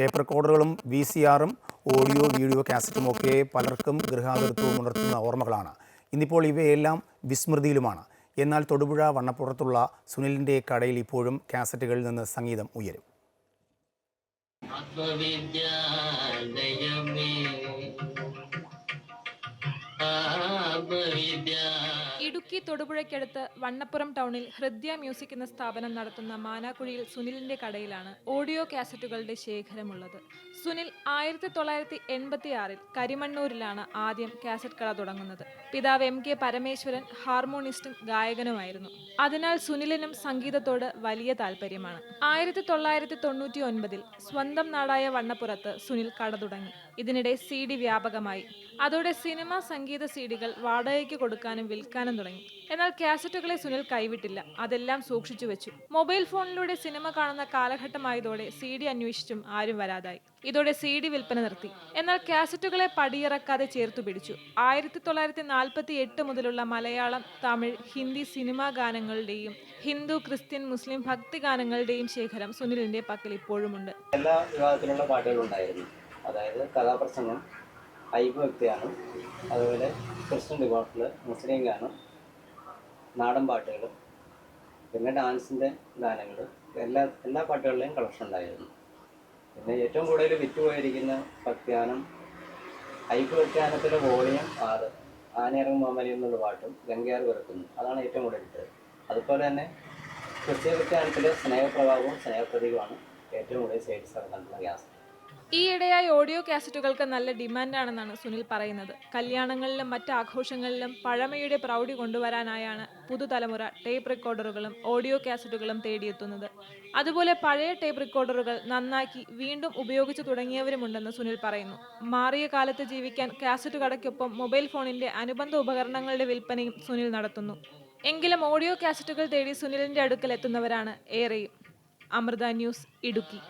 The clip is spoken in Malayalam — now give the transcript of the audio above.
ടേപ്പ് റെക്കോർഡറുകളും വി സി ആറും ഓഡിയോ വീഡിയോ കാസറ്റും ഒക്കെ പലർക്കും ഗൃഹാതൃത്വം ഉണർത്തുന്ന ഓർമ്മകളാണ്. ഇന്നിപ്പോൾ ഇവയെല്ലാം വിസ്മൃതിയിലുമാണ്. എന്നാൽ തൊടുപുഴ വണ്ണപ്പുറത്തുള്ള സുനിലിന്റെ കടയിൽ ഇപ്പോഴും കാസറ്റുകളിൽ നിന്ന് സംഗീതം ഉയരും. ആത്മവിദ്യാലയമേ ആത്മവിദ്യാ ഇടുക്കി തൊടുപുഴയ്ക്കടുത്ത് വണ്ണപ്പുറം ടൗണിൽ ഹൃദയ മ്യൂസിക് എന്ന സ്ഥാപനം നടത്തുന്ന മാനാക്കുഴിയിൽ സുനിലിന്റെ കടയിലാണ് ഓഡിയോ കാസറ്റുകളുടെ ശേഖരമുള്ളത്. സുനിൽ ആയിരത്തി തൊള്ളായിരത്തി എൺപത്തി ആറിൽ കരിമണ്ണൂരിലാണ് ആദ്യം കാസറ്റ് കട തുടങ്ങുന്നത്. പിതാവ് എം കെ പരമേശ്വരൻ ഹാർമോണിസ്റ്റും ഗായകനുമായിരുന്നു. അതിനാൽ സുനിലിനും സംഗീതത്തോട് വലിയ താല്പര്യമാണ്. ആയിരത്തി തൊള്ളായിരത്തി തൊണ്ണൂറ്റി ഒൻപതിൽ സ്വന്തം നാടായ വണ്ണപ്പുറത്ത് സുനിൽ കട തുടങ്ങി. ഇതിനിടെ സി ഡി വ്യാപകമായി. അതോടെ സിനിമ സംഗീത സി ഡികൾ വാടകയ്ക്ക് കൊടുക്കാനും വിൽക്കാനും തുടങ്ങി. എന്നാൽ കാസറ്റുകളെ സുനിൽ കൈവിട്ടില്ല. അതെല്ലാം സൂക്ഷിച്ചു വെച്ചു. മൊബൈൽ ഫോണിലൂടെ സിനിമ കാണുന്ന കാലഘട്ടമായതോടെ സി ഡി അന്വേഷിച്ചും ആരും വരാതായി. ഇതോടെ സി ഡി വിൽപ്പന നിർത്തി. എന്നാൽ കാസറ്റുകളെ പടിയിറക്കാതെ ചേർത്തു പിടിച്ചു. ആയിരത്തി തൊള്ളായിരത്തി നാൽപ്പത്തി എട്ട് മുതലുള്ള മലയാളം തമിഴ് ഹിന്ദി സിനിമാ ഗാനങ്ങളുടെയും ഹിന്ദു ക്രിസ്ത്യൻ മുസ്ലിം ഭക്തി ഗാനങ്ങളുടെയും ശേഖരം സുനിലിന്റെ പക്കൽ ഇപ്പോഴുമുണ്ട്. എല്ലാ വിഭാഗത്തിലുള്ള പാട്ടുകളുണ്ടായിരുന്നു അതായത് കഥാപ്രസംഗം ഐക്യഭക്തിഗാനം അതുപോലെ ക്രിസ്ത്യൻ ഡിവോഷണൽ മുസ്ലിം ഗാനം നാടൻ പാട്ടുകൾ പിന്നെ ഡാൻസിന്റെ ഗാനങ്ങൾ എല്ലാ എല്ലാ പാട്ടുകളിലെയും കളക്ഷൻ ഉണ്ടായിരുന്നു. പിന്നെ ഏറ്റവും കൂടുതൽ വിറ്റുപോയിരിക്കുന്ന ഭക്തിഗാനം ഐക്യഭക്തിഗാനത്തിലെ വോളിയം ആറ് ആനയിറങ്ങും മാമലി എന്നുള്ള പാട്ടും ഗംഗയാർ പിറക്കുന്നു അതാണ് ഏറ്റവും കൂടുതൽ ഇട്ടത് അതുപോലെ തന്നെ ക്രിസ്ത്യ ഭക്തിഗാനത്തിലെ സ്നേഹപ്രഭാവവും സ്നേഹപ്രതീകമാണ് ഏറ്റവും കൂടുതൽ സെയിൽസ് നടന്നിട്ടുള്ള ഗ്യാസ്. ഈയിടെയായി ഓഡിയോ കാസറ്റുകൾക്ക് നല്ല ഡിമാൻഡാണെന്നാണ് സുനിൽ പറയുന്നത്. കല്യാണങ്ങളിലും മറ്റ് ആഘോഷങ്ങളിലും പഴമയുടെ പ്രൗഢി കൊണ്ടുവരാനായാണ് പുതുതലമുറ ടേപ്പ് റെക്കോർഡറുകളും ഓഡിയോ കാസറ്റുകളും തേടിയെത്തുന്നത്. അതുപോലെ പഴയ ടേപ്പ് റെക്കോർഡറുകൾ നന്നാക്കി വീണ്ടും ഉപയോഗിച്ചു തുടങ്ങിയവരുമുണ്ടെന്ന് സുനിൽ പറയുന്നു. മാറിയ കാലത്ത് ജീവിക്കാൻ കാസറ്റ് കടയ്ക്കൊപ്പം മൊബൈൽ ഫോണിന്റെ അനുബന്ധ ഉപകരണങ്ങളുടെ വിൽപ്പനയും സുനിൽ നടത്തുന്നു. എങ്കിലും ഓഡിയോ കാസറ്റുകൾ തേടി സുനിലിന്റെ അടുക്കൽ എത്തുന്നവരാണ് ഏറെയും. അമൃത ന്യൂസ് ഇടുക്കി.